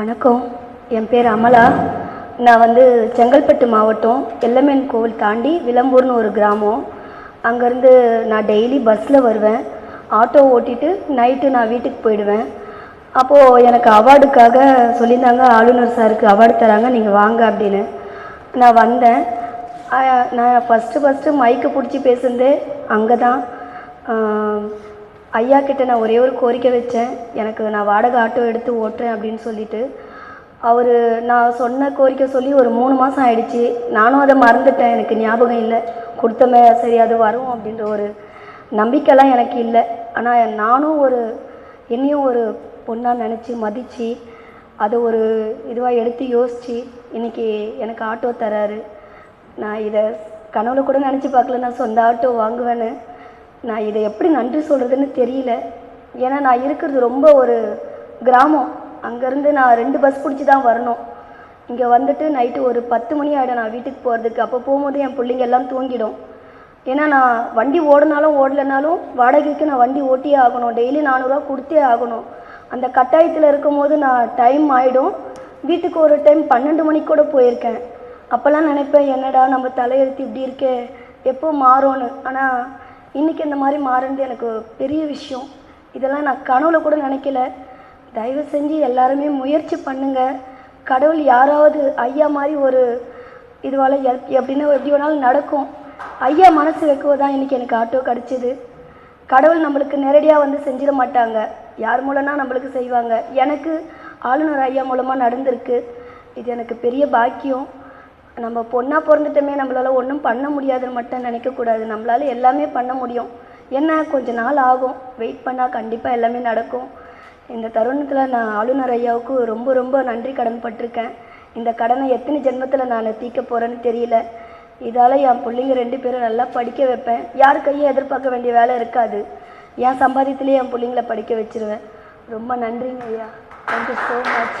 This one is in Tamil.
வணக்கம். என் பேர் அமலா. நான் வந்து செங்கல்பட்டு மாவட்டம் எல்லமேன் கோவில் தாண்டி விளம்பூர்னு ஒரு கிராமம். அங்கேருந்து நான் டெய்லி பஸ்ஸில் வருவேன். ஆட்டோ ஓட்டிட்டு நைட்டு நான் வீட்டுக்கு போயிடுவேன். அப்போது எனக்கு அவார்டுக்காக சொல்லியிருந்தாங்க ஆளுநர் சாருக்கு அவார்டு தராங்க நீங்கள் வாங்க அப்படின்னு. நான் வந்தேன். நான் ஃபஸ்ட்டு ஃபஸ்ட்டு மைக்கு பிடிச்சி பேசுனதே அங்கே தான் ஐயா கிட்ட நான் ஒரே ஒரு கோரிக்கை வச்சேன். எனக்கு நான் வாடகை ஆட்டோ எடுத்து ஓட்டுறேன் அப்படின்னு சொல்லிட்டு. அவர் நான் சொன்ன கோரிக்கை சொல்லி ஒரு மூணு மாதம் ஆயிடுச்சு. நானும் அதை மறந்துட்டேன். எனக்கு ஞாபகம் இல்லை. கொடுத்தமே சரி அது வரும் அப்படின்ற ஒரு நம்பிக்கைலாம் எனக்கு இல்லை. ஆனால் நானும் ஒரு என்னையும் ஒரு பொண்ணாக நினச்சி மதித்து அதை ஒரு இதுவாக எடுத்து யோசித்து இன்னைக்கு எனக்கு ஆட்டோ தராரு. நான் இதை கனவுல கூட நினச்சி பார்க்கல நான் சொந்த ஆட்டோ வாங்குவேன்னு நான் இதை எப்படி நன்றி சொல்கிறதுன்னு தெரியல. ஏன்னா நான் இருக்கிறது ரொம்ப ஒரு கிராமம். அங்கேருந்து நான் ரெண்டு பஸ் பிடிச்சி தான் வரணும். இங்கே வந்துட்டு நைட்டு ஒரு பத்து மணி ஆகிடும் நான் வீட்டுக்கு போகிறதுக்கு அப்போ போகும்போது என் பிள்ளைங்க எல்லாம் தூங்கிடும். ஏன்னா நான் வண்டி ஓடினாலும் ஓடலைனாலும் வாடகைக்கு நான் வண்டி ஓட்டியே ஆகணும். டெய்லி நானூறுரூவா கொடுத்தே ஆகணும். அந்த கட்டாயத்தில் இருக்கும்போது நான் டைம் ஆகிடும் வீட்டுக்கு ஒரு டைம் பன்னெண்டு மணிக்கு கூட போயிருக்கேன். அப்போல்லாம் நினைப்பேன் என்னடா நம்ம தலையெழுத்து இப்படி இருக்கே? எப்போ மாறும்னு? ஆனால் இன்றைக்கி இந்த மாதிரி மாறுனது எனக்கு பெரிய விஷயம். இதெல்லாம் நான் கனவுல கூட நினைக்கல. தயவு செஞ்சு எல்லாருமே முயற்சி பண்ணுங்கள் கடவுள் யாராவது ஐயா மாதிரி ஒரு இதுவால் எப்படின்னா எப்படி வேணாலும் நடக்கும். ஐயா மனசு வைக்கவோ தான் இன்றைக்கி எனக்கு ஆட்டோ கிடச்சிது. கடவுள் நம்மளுக்கு நேரடியாக வந்து செஞ்சிட மாட்டாங்க. யார் மூலம்னா நம்மளுக்கு செய்வாங்க. எனக்கு ஆளுநர் ஐயா மூலமாக நடந்திருக்கு. இது எனக்கு பெரிய பாக்கியம். நம்ம பொண்ணாக பிறந்துட்டோமே நம்மளால் ஒன்றும் பண்ண முடியாதுன்னு மட்டும் நினைக்கக்கூடாது நம்மளால எல்லாமே பண்ண முடியும். என்ன? கொஞ்ச நாள் ஆகும். வெயிட் பண்ணால் கண்டிப்பாக எல்லாமே நடக்கும். இந்த தருணத்தில் நான் ஆளுநர் ஐயாவுக்கு ரொம்ப ரொம்ப நன்றி கடன் பட்டிருக்கேன். இந்த கடனை எத்தனை ஜென்மத்தில் நான் தீர்க்க போகிறேன்னு தெரியல. இதால் என் பிள்ளைங்க ரெண்டு பேரும் நல்லா படிக்க வைப்பேன். யார் கையும் எதிர்பார்க்க வேண்டிய வேலை இருக்காது. என் சம்பாதியத்துலேயே என் பிள்ளைங்கள படிக்க வச்சிருவேன். ரொம்ப நன்றிங்க ஐயா. Thank you so much